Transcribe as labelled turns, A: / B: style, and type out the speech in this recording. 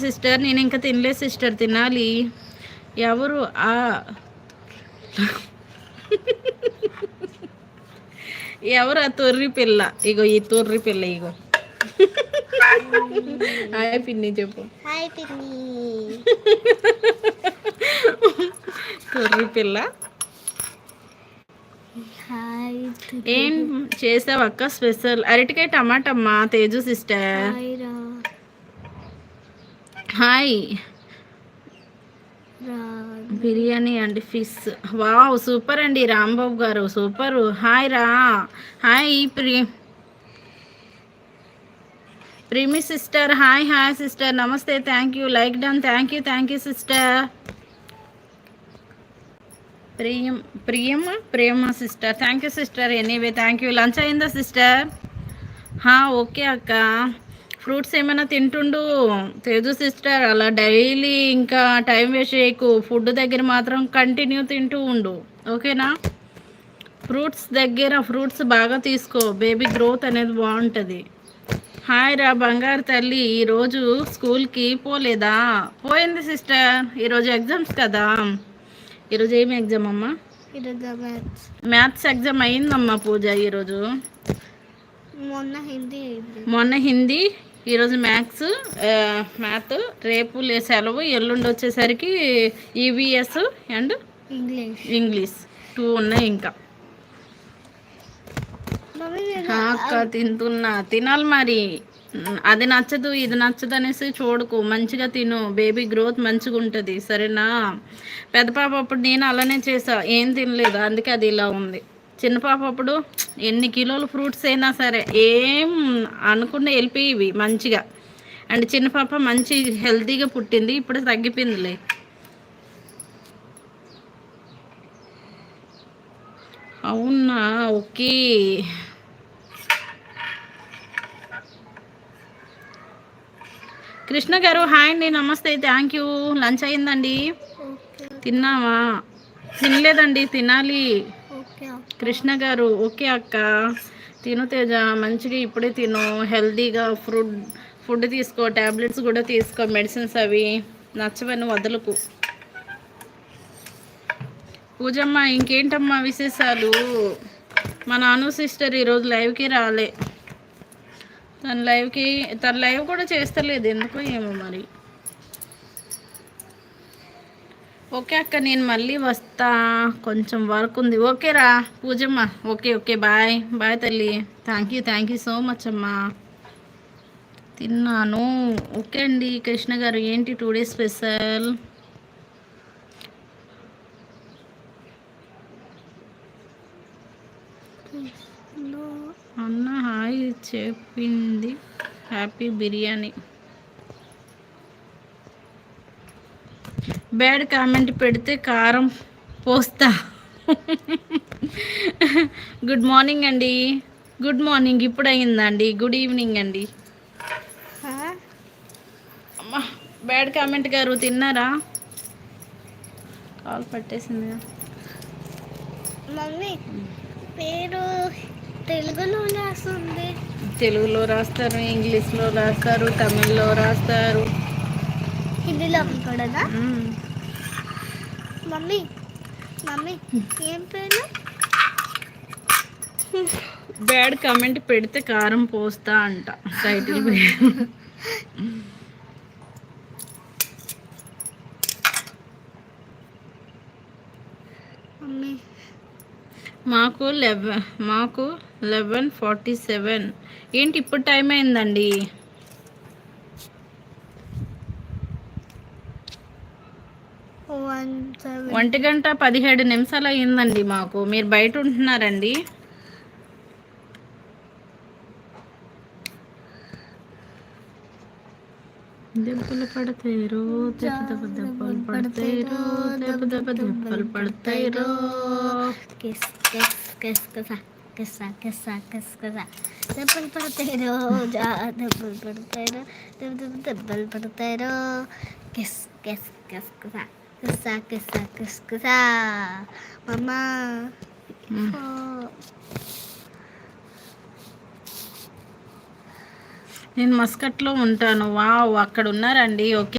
A: Sister నేను ఇంకా తినలేదు సిస్టర్ తినాలి. ఎవరు? ఆ. ఎవరు ఆ తొర్రి పిల్ల? ఇగో ఈ తొర్రి పిల్ల ఇగో. హాయ్ పిన్ని చెప్పు.
B: హాయ్ పిన్ని.
A: తొర్రి పిల్ల. ఏం చేసావు అక్క స్పెషల్? అరటికాయ టమాటా అమ్మా Teju sister.
B: Hi.
A: Biryani and fish. Wow super అండి రాంబాబు గారు సూపర్. హాయ్ రా. హాయ్ ప్రి ప్రిమి సిస్టర్ హాయ్ హాయ్ సిస్టర్. నమస్తే thank you. Like done thank you thank you sister. ప్రియం ప్రియమ Prema sister. Thank you sister anyway thank you. Lunch అయిందా sister? Okay అక్క. Fruits ఏమైనా తింటుండు? తేజు సిస్టర్ అలా డైలీ ఇంకా టైం వేస్ట్ చేయకు. ఫుడ్ దగ్గర మాత్రం కంటిన్యూ తింటూ ఉండు. ఓకేనా? ఫ్రూట్స్ దగ్గర ఫ్రూట్స్ బాగా తీసుకో. బేబీ గ్రోత్ అనేది బాగుంటుంది. హాయ్ రా బంగారు తల్లి. ఈరోజు స్కూల్కి పోలేదా? పోయింది సిస్టర్. ఈరోజు ఎగ్జామ్స్ కదా. ఈరోజు ఏమి ఎగ్జామ్ అమ్మా?
B: మ్యాథ్స్
A: ఎగ్జామ్ అయిందమ్మా పూజ ఈరోజు.
B: మొన్న హిందీ
A: మొన్న హిందీ ఈరోజు మ్యాథ్స్ మ్యాథ్ రేపు లే సెలవు ఎల్లుండి వచ్చేసరికి EVS and
B: English.
A: English. Two ఉన్నాయి ఇంకా. అక్క తింటున్నా. తినాలి మరి. అది నచ్చదు ఇది నచ్చదు అనేసి చూడకు. మంచిగా తిను. బేబీ గ్రోత్ మంచిగా ఉంటుంది సరేనా? పెద్ద పాప అప్పుడు నేను అలానే చేసా. ఏం తినలేదు. అందుకే అది ఇలా ఉంది. చిన్న పాప అప్పుడు ఎన్ని కిలోలు ఫ్రూట్స్ అయినా సరే ఏం అనుకున్న వెళ్ళిపోయేవి మంచిగా. అండ్ చిన్న పాప మంచి హెల్తీగా పుట్టింది ఇప్పుడు తగ్గిపోయిందిలే. అవునా? ఓకే. కృష్ణ గారు హాయ్ అండి. నమస్తే. Thank you. లంచ్ అయిందండి? తిన్నావా? తినలేదండి. తినాలి. కృష్ణ గారు ఓకే అక్క. తిను తేజ మంచిగా ఇప్పుడే తిను. హెల్తీగా ఫుడ్ ఫుడ్ తీసుకో ట్యాబ్లెట్స్ కూడా తీసుకో మెడిసిన్స్ అవి. నచ్చవని వదలకు. పూజమ్మ ఇంకేంటమ్మా విశేషాలు? మా నాను సిస్టర్ ఈరోజు లైవ్కి రాలే. తన లైవ్కి తన లైవ్ కూడా చేస్తలేదు. ఎందుకో ఏమో మరి. ఓకే అక్క నేను మళ్ళీ వస్తా. కొంచెం వర్క్ ఉంది. ఓకే రా Poojamma. Okay okay bye bye తల్లి. Thank you thank you so much అమ్మా. తిన్నాను. ఓకే అండి కృష్ణ గారు ఏంటి టూ డేస్ స్పెషల్ అన్న హాయ్ చెప్పింది. హ్యాపీ బిర్యానీ. బ్యాడ్ కామెంట్ పెడితే కారం పోస్తా. గుడ్ మార్నింగ్ అండి. గుడ్ మార్నింగ్ ఇప్పుడు అయిందండి గుడ్ ఈవినింగ్ అండి. అమ్మా బ్యాడ్ కామెంట్ గారు తిన్నారా? కాల్ పట్టేసింది
B: మమ్మీ పేరు తెలుగులో రాస్తుంది
A: తెలుగులో రాస్తారు ఇంగ్లీష్లో రాస్తారు తమిళ్ళో రాస్తారు.
B: మమ్మీ మమ్మీ ఏం పేరు?
A: బ్యాడ్ కామెంట్ పెడితే కారం పోస్తా అంట. టైటిల్ మాకు లెవెన్ మాకు లెవెన్ ఫార్టీ సెవెన్. ఏంటి ఇప్పుడు టైం అయిందండి
B: వన్ సెవెన్
A: ఒంటి గంట పదిహేడు నిమిషాలు అయిందండి మాకు. మీరు బయట ఉంటున్నారండి. దెబ్బలు పడతాయి రో దెబ్బ దెబ్బ దెబ్బలు పడతాయి రో దెబ్బ దెబ్బ దెబ్బలు పడతాయి రో
B: కిస్ కిస్ కిస్ కసా కిస్సా కిస్సా కిస్ కసా. దెబ్బలు పడతాయి రోజా దెబ్బలు పడతాయి రో దెబ్బ దెబ్బ దెబ్బలు పడతాయి రో కిస్ కిస్ కిస్ కసా. కిస్సా కిస్ కసా మమ్మా
A: నేను మస్కట్లో ఉంటాను. వావ్ అక్కడ ఉన్నారండి. ఓకే.